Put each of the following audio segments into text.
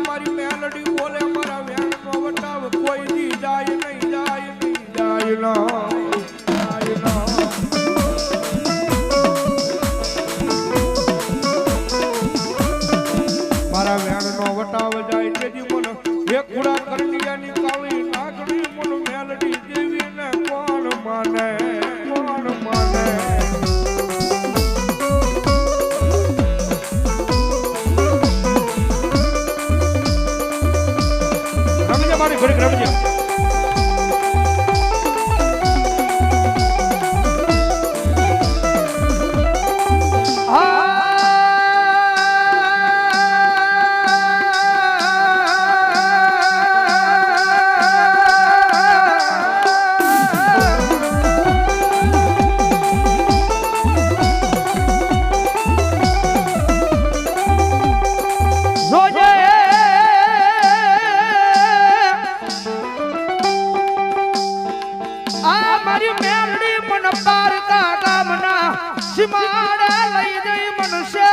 મારી વેણનો વટાવ જાય નહીં જાય વટાવ જાય તેથી એક ખુડા કરડિયાની সাক্ষী মারা লাই দেই মানুষে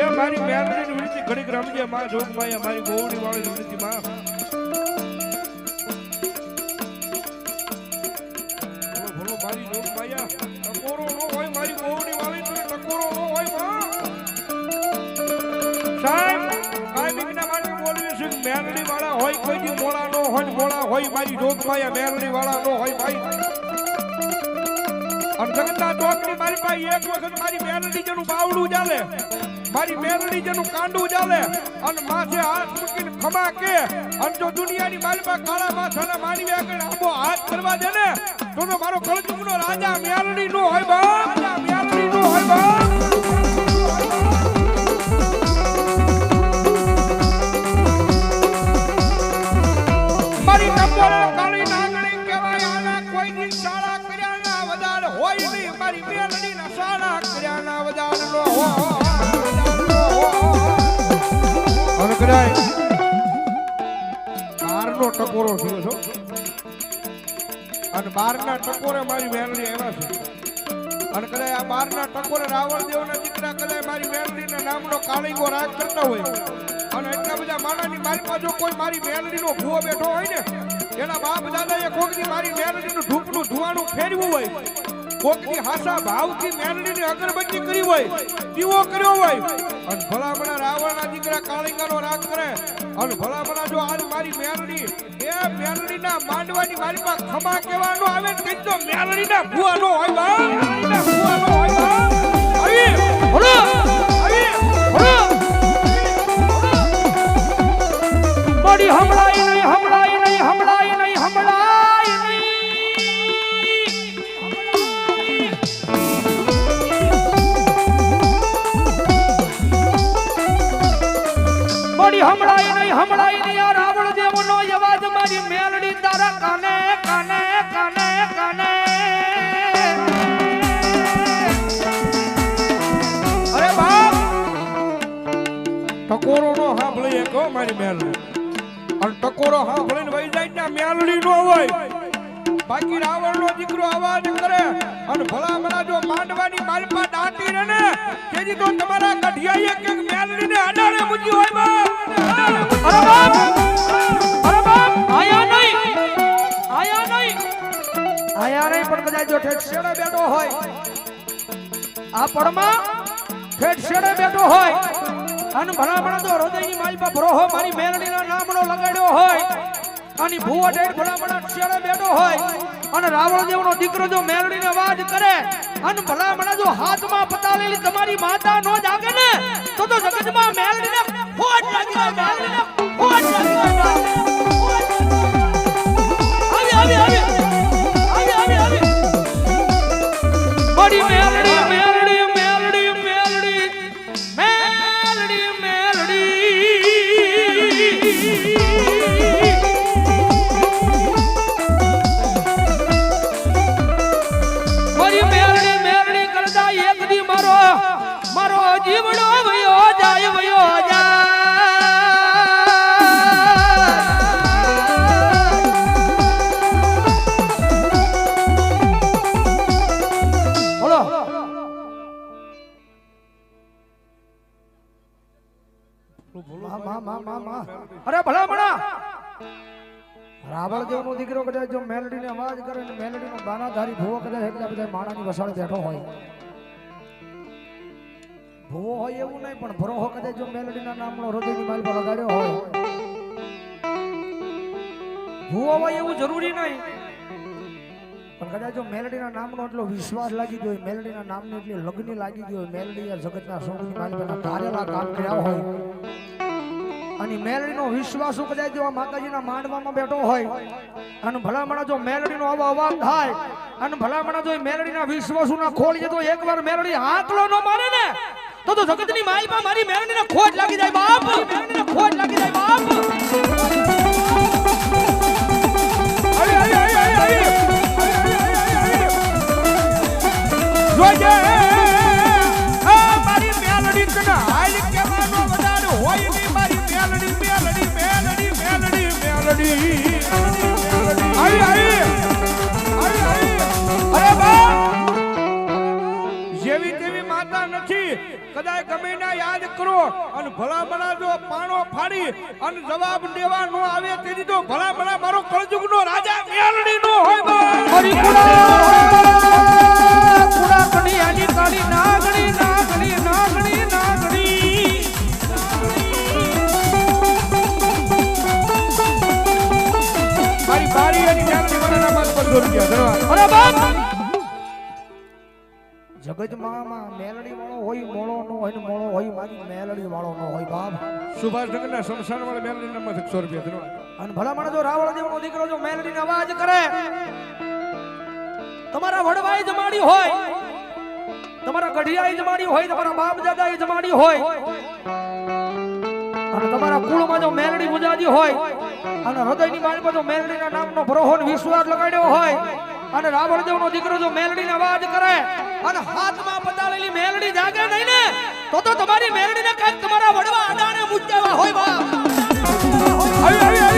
એ મારી મારું માયાનું ઘડીક રમજે માં જોગમાયા મારી ગોવડી વાળી વિનંતી માં બોલો મેલડી વાળા હોય કોઈ દી મોળા નો હોય મોળા હોય મારી જોગમાયા મેલડી વાળા નો હોય ભાઈ. અને જગતના બાવડું ચાલે. મારી મેલડી જેનું કાંડું ચાલે. અને માથે હાથ મૂકીને ખમા કે, અને જો દુનિયાની પાસે કાળા માથાના માનવી હાથ કરવા ને, તો મારો કળજુગનો રાજા મેલડી નો હોય બાપ. મેલડી નો હોય બા કોઈ મારી મેલડી ના શાળા કર્યા ના ટકોરો થયો અને બારના ટકોરે મારી મેલડી આવ્યા છે. આ બારના ટકોરે રાવણ દેવના દીકરા મારી મેલડીના નામનો કાળીંગો રાગ કરતા હોય. અને એટલા બધા માણાની મારી પાસે કોઈ મારી મેલડીનો ભૂવો બેઠો હોય ને એના બાપ દાદા એ કોકની મારી મેલડીનું ધૂપનું ધુવાનું ફેરવ્યું હોય, કોકની હાસા ભાવથી મેલડીની અગરબત્તી કરી હોય, દીવો કર્યો હોય, અને ભલામણા રાવણના દીકરા કાળીંગાનો રાગ કરે, અને ભલામણા જો આજ મારી મેલડી એ મેલડીના માંડવાની મારી પાસે ખમા કહેવાનો આવે ને કંઈક તો મેલડીના ભૂવાનો હોય બા. મેલડીના ભૂવાનો નથી હમણાં નહીં, હમણાય નહીં. આ રાવણ દેવનો અવાજ મારી મેલડી તારા કાને કાને કાને કાને. અરે બાપ! ટકોરો નો સાંભળીએ કહો મારી મેલડી. અને ટકોરો સાંભળીને વહી જાય ત્યાં મેલડી નો હોય. બાકી રાવણનો દીકરો અવાજ કરે અને ભલા ભલા જો માંડવાની મારી દાટી રહે ને તેથી તો તમારા ગઢિયાએ કે મેલડીને અડાડે મૂકી હોય બા. અરે બાપ! અરે બાપ! આયા નહીં! આયા નહીં! આયા નહીં પણ કદાચ જો ઠેઠ બેઠો હોય. આ પડમાં શેડે બેઠો હોય. અને ભલામણા ભલા તો હૃદયની માલપા ભરોહો મારી મેલડીના નામનો લગાડ્યો હોય. અને ભૂવા ઠેઠ ભલા ભલા શેડે બેઠો હોય અને રાવણ દેવનો દીકરો જો મેલડીને અવાજ કરે અને ભલા ભલા જો હાથમાં પતાલેલી તમારી માતા નો જાગે ને, તો તો જગતમાં મેલડીને ફોટ લાગી જાય મેલડીને ફોટ લાગી જાય આવી આવી આવી. આવી આવી આવી. બડી મેલડી જીવડો જાય જાય. બોલો. અરે ભલા રાવણ દેવનો દીકરો કદાચ જો મેલડીને અવાજ કરે ને મેલડીનો બાનાધારી ભૂવો કદાચ એટલે બધા માણાની વસાળે બેઠો હોય. ભૂવો હોય એવું નહીં, પણ ભરોહો કદાચ જો મેલડીના નામનો હૃદયની માલ પર લગાડ્યો હોય. ભૂવો હોય એવું જરૂરી નહીં. પણ કદાચ જો મેલડીના નામનો એટલો વિશ્વાસ લાગી ગયો હોય, મેલડીના નામની એટલી લગ્ન લાગી ગયો હોય, મેલડી જગતના સોની માલ પર ધારેલા કામ કર્યા હોય. અને મેલડીનો વિશ્વાસ કદાચ જો માતાજીના માંડવામાં બેઠો હોય. અને ભલામણા જો મેલડીનો આવો અવાજ થાય, અને ભલામણા જો મેલડીના વિશ્વાસુના ખોલીએ તો એકવાર મેલડી હાથલો ન મારે ને. તો તો જગતની માલમાં મારી મેલડીને ખોટ લાગી જાય બાપ ને ખોટ લાગી જાય બાપ અરે અરે અરે અરે. જોજે જેવી તેવી માતા નથી. કદાચ ગમે ના યાદ કરો અને ભલા ભલા જો પાણો ફાડી અને જવાબ દેવા નો આવે તેથી તો ભલા ભલા મારો કળજુગ નો રાજા મેલડી નો હોય નાગણી નાગણી નાગણી નાગણી. મારી બારી અને ધન્યવાદ. અરે બાપ જગતમાં માં મેલડી વાળો હોય મોળો નો હોય ને મોળો હોય મારી મેલડી વાળો નો હોય બાપ. સુભાષનગરના શમશાન વાળા મેલડી ના મથક સો રૂપિયા ધન્યવાદ અને ભલા માણસ જો રાવણ દેવનો દીકરો જો મેલડીને અવાજ કરે તમારા વડવાઈ જમાડી હોય તમારા ગઢિયાઈ જમાડી હોય તમારા બાપ દાદાએ જમાડી હોય અને તમારા કુળમાં જો મેલડી ગુજાજી હોય અને હૃદયની બાજુમાં જો મેલડીના નામનો ભરોહો વિશ્વાસ લગાડ્યો હોય અને રાવણ દેવનો દીકરો જો મેલડીને અવાજ કરે અને હાથમાં પતાળેલી મેલડી જાગે નહીં ને, તો તો તમારી મેલડીને કાંઈક તમારા વડવા અડાણે મૂક્યા હોય આવી